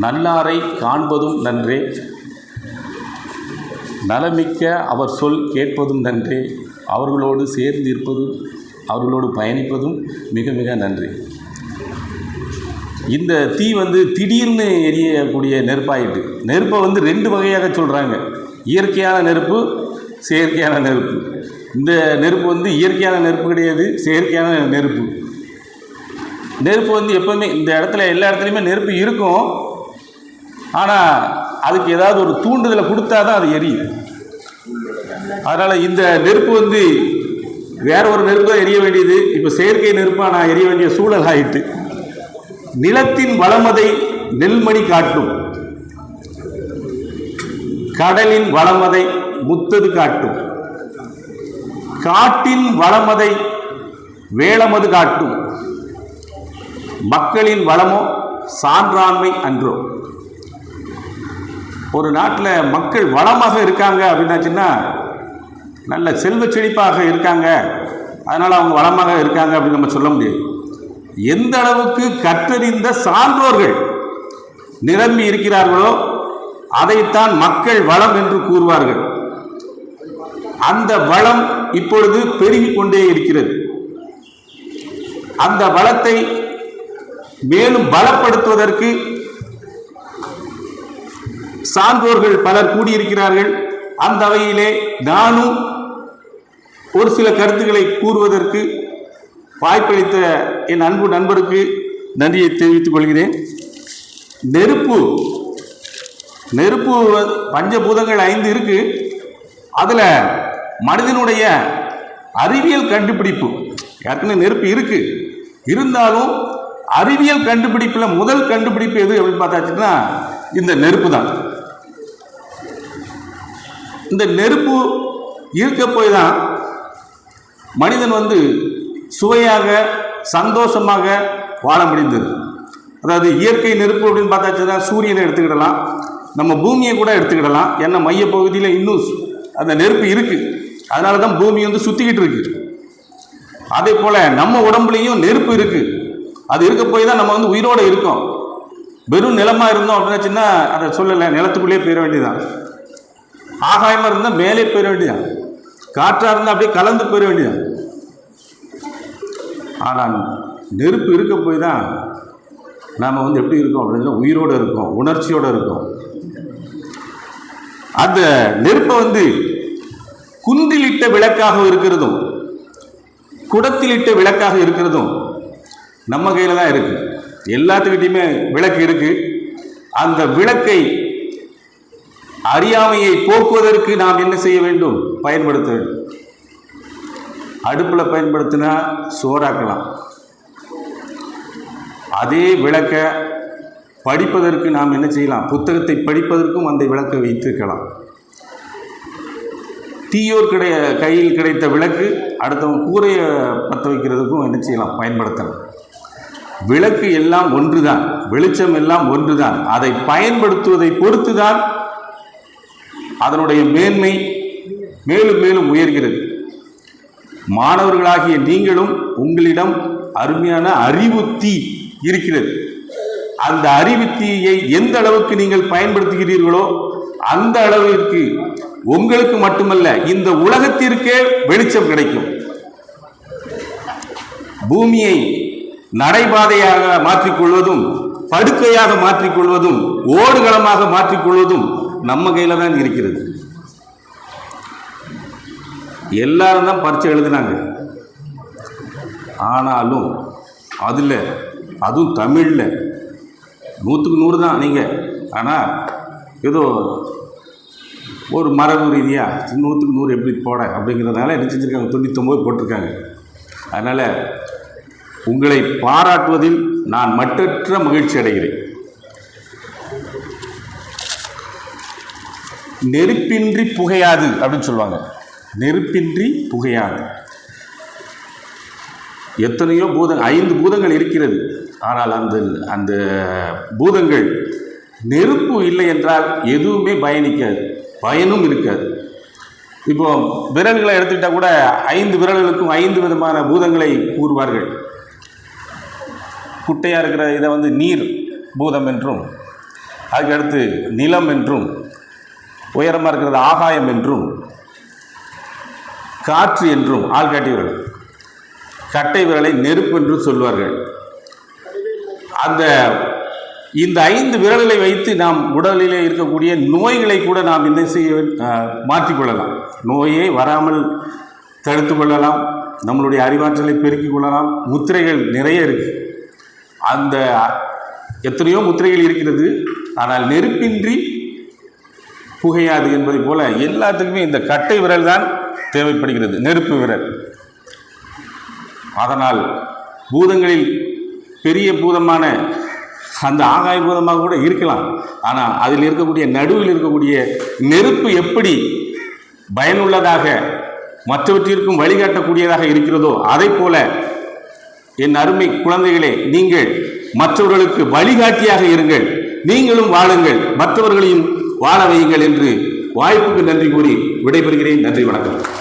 நல்லாரை காண்பதும் நன்றே. நலமிக்க அவர் சொல் கேட்பதும் நன்றே. அவர்களோடு சேர்ந்து இருப்பதும் அவர்களோடு பயணிப்பதும் மிக மிக நன்றி. இந்த தீ வந்து திடீர்னு எரியக்கூடிய நெருப்பாயிட்டு. நெருப்பை வந்து ரெண்டு வகையாக சொல்கிறாங்க இயற்கையான நெருப்பு செயற்கையான நெருப்பு. இந்த நெருப்பு வந்து இயற்கையான நெருப்பு கிடையாது செயற்கையான நெருப்பு. நெருப்பு வந்து எப்போவுமே இந்த இடத்துல எல்லா இடத்துலையுமே நெருப்பு இருக்கும். ஆனால் அதுக்கு ஏதாவது ஒரு தூண்டுதலை கொடுத்தா தான் அது எரியும். அதனால் இந்த நெருப்பு வந்து வேற ஒரு நெருப்பு தான் எரிய வேண்டியது. இப்போ செயற்கை நெருப்பாக நான் எரிய வேண்டிய சூழல் ஆயிட்டு. நிலத்தின் வளமதை நெல்மணி காட்டும். கடலின் வளமதை முத்தது காட்டும். காட்டின் வளமதை வேளமது காட்டும். மக்களின் வளமோ சான்றாண்மை அன்றோ. ஒரு நாட்டில் மக்கள் வளமாக இருக்காங்க அப்படின்னாச்சுன்னா நல்ல செல்வ செழிப்பாக இருக்காங்க. அதனால் அவங்க வளமாக இருக்காங்க அப்படின்னு நம்ம சொல்ல முடியாது. எந்த அளவுக்கு கற்றறிந்த சான்றோர்கள் நிரம்பி இருக்கிறார்களோ அதைத்தான் மக்கள் வளம் என்று கூறுவார்கள். அந்த வளம் இப்பொழுது பெருகிக் கொண்டே இருக்கிறது. அந்த வளத்தை மேலும் பலப்படுத்துவதற்கு சான்றோர்கள் பலர் கூடியிருக்கிறார்கள். அந்த வகையிலே நானும் ஒரு சில கருத்துக்களை கூறுவதற்கு வாய்ப்பளித்த என் அன்பு நண்பருக்கு நன்றியை தெரிவித்துக் கொள்கிறேன். நெருப்பு நெருப்பு பஞ்சபூதங்கள் ஐந்து இருக்கு. அதில் மனிதனுடைய அறிவியல் கண்டுபிடிப்பு ஏற்கனவே நெருப்பு இருக்கு. இருந்தாலும் அறிவியல் கண்டுபிடிப்பில் முதல் கண்டுபிடிப்பு எது அப்படின்னு பார்த்தாச்சுன்னா இந்த நெருப்பு தான். இந்த நெருப்பு இருக்க போய் தான் மனிதன் வந்து சுவையாக சந்தோஷமாக வாழ முடிந்தது. அதாவது இயற்கை நெருப்பு அப்படின்னு பார்த்தாச்சுன்னா சூரியனை எடுத்துக்கிடலாம். நம்ம பூமியை கூட எடுத்துக்கிடலாம். ஏன்னா மையப்பகுதியில் இன்னும் சு- அந்த நெருப்பு இருக்குது அதனால தான் பூமி வந்து சுற்றிக்கிட்டு இருக்கு. அதே போல் நம்ம உடம்புலையும் நெருப்பு இருக்குது அது இருக்க போய் தான் நம்ம வந்து உயிரோடு இருக்கோம். வெறும் நிலமாக இருந்தோம் அப்படின்னாச்சுன்னா அதை சொல்லலை. நிலத்துக்குள்ளேயே போயிட வேண்டியதான் ஆகாயமாக இருந்தால் மேலே போயிட வேண்டியதான் காற்றாக இருந்தால் அப்படியே கலந்து போயிட வேண்டியதான் ஆனால் நெருப்பு இருக்க போய் தான் நாம் வந்து எப்படி இருக்கோம் அப்படின்னு உயிரோடு இருக்கோம் உணர்ச்சியோடு இருக்கோம். அந்த நெருப்பை வந்து குந்திலிட்ட விளக்காக இருக்கிறதும் குடத்திலிட்ட விளக்காக இருக்கிறதும் நம்ம கையில் தான் இருக்குது எல்லாத்துக்கிட்டையுமே விளக்கு இருக்குது அந்த விளக்கை அறியாமையை போக்குவதற்கு நாம் என்ன செய்ய வேண்டும்? பயன்படுத்த வேண்டும். அடுப்பில் பயன்படுத்தினா சோறாக்கலாம். அதே விளக்க படிப்பதற்கு நாம் என்ன செய்யலாம்? புத்தகத்தை படிப்பதற்கும் அந்த விளக்கை வைத்திருக்கலாம். தீயோர் கிடை கையில் கிடைத்த விளக்கு அடுத்தவங்க கூரையை பற்ற வைக்கிறதுக்கும் என்ன செய்யலாம்? பயன்படுத்தலாம். விளக்கு எல்லாம் ஒன்றுதான். வெளிச்சம் எல்லாம் ஒன்றுதான். அதை பயன்படுத்துவதை பொறுத்து தான் அதனுடைய மேன்மை மேலும் மேலும் உயர்கிறது. மாணவர்களாகிய நீங்களும் உங்களிடம் அருமையான அறிவு தீ இருக்கிறது. அந்த அறிவு தீயை எந்த அளவுக்கு நீங்கள் பயன்படுத்துகிறீர்களோ அந்த அளவிற்கு உங்களுக்கு மட்டுமல்ல இந்த உலகத்திற்கே வெளிச்சம் கிடைக்கும். பூமியை நடைபாதையாக மாற்றிக்கொள்வதும் படுக்கையாக மாற்றிக்கொள்வதும் ஓடுகளமாக மாற்றிக்கொள்வதும் நம்ம கையில் தான் இருக்கிறது. எல்லாரும் தான் பரீட்சை எழுதினாங்க. ஆனாலும் அதில் அதுவும் தமிழில். நூற்றுக்கு நூறு தான் நீங்கள் ஆனால் ஏதோ ஒரு மரபு ரீதியாக நூற்றுக்கு நூறு எப்படி போட அப்படிங்கிறதுனால என்ன செஞ்சுருக்காங்க? தொண்ணூத்தொம்பது போட்டிருக்காங்க. அதனால் உங்களை பாராட்டுவதில் நான் மற்றற்ற மகிழ்ச்சி அடைகிறேன். நெருப்பின்றி புகையாது அப்படின்னு சொல்லுவாங்க. நெருப்பின்றி புகையாது. எத்தனையோ பூதங்கள் ஐந்து பூதங்கள் இருக்கிறது. ஆனால் அந்த அந்த பூதங்கள் நெருப்பு இல்லை என்றால் எதுவுமே பயணிக்காது. பயனும் இருக்காது. இப்போ விரல்களை எடுத்துக்கிட்டால் கூட ஐந்து விரல்களுக்கும் ஐந்து விதமான பூதங்களை கூறுவார்கள். குட்டையாக இருக்கிற இதை வந்து நீர் பூதம் என்றும் அதுக்கடுத்து நிலம் என்றும் உயரமாக இருக்கிறது ஆகாயம் என்றும் காற்று என்றும் ஆள்காட்டி விரல். கட்டை விரலை நெருப்பு என்றும் சொல்வார்கள். அந்த இந்த ஐந்து விரல்களை வைத்து நாம் உடலிலே இருக்கக்கூடிய நோய்களை கூட நாம் என்ன செய்ய மாற்றிக்கொள்ளலாம். நோயை வராமல் தடுத்து கொள்ளலாம். நம்மளுடைய அறிவாற்றலை பெருக்கிக் கொள்ளலாம். முத்திரைகள் நிறைய இருக்கு. அந்த எத்தனையோ முத்திரைகள் இருக்கிறது. ஆனால் நெருப்பின்றி புகையாது என்பதை போல எல்லாத்துக்குமே இந்த கட்டை விரல் தான் தேவைப்படுகிறது நெருப்பு விரல். அதனால் பூதங்களில் பெரிய பூதமான அந்த ஆகாய பூதமாக கூட இருக்கலாம். ஆனால் அதில் இருக்கக்கூடிய நடுவில் இருக்கக்கூடிய நெருப்பு எப்படி பயனுள்ளதாக மற்றவற்றிற்கும் வழிகாட்டக்கூடியதாக இருக்கிறதோ அதை போல என் அருமை குழந்தைகளே நீங்கள் மற்றவர்களுக்கு வழிகாட்டியாக இருங்கள். நீங்களும் வாழுங்கள். மற்றவர்களையும் வாழ வையுங்கள் என்று வாய்ப்புக்கு நன்றி கூறி விடைபெறுகிறேன். நன்றி வணக்கம்.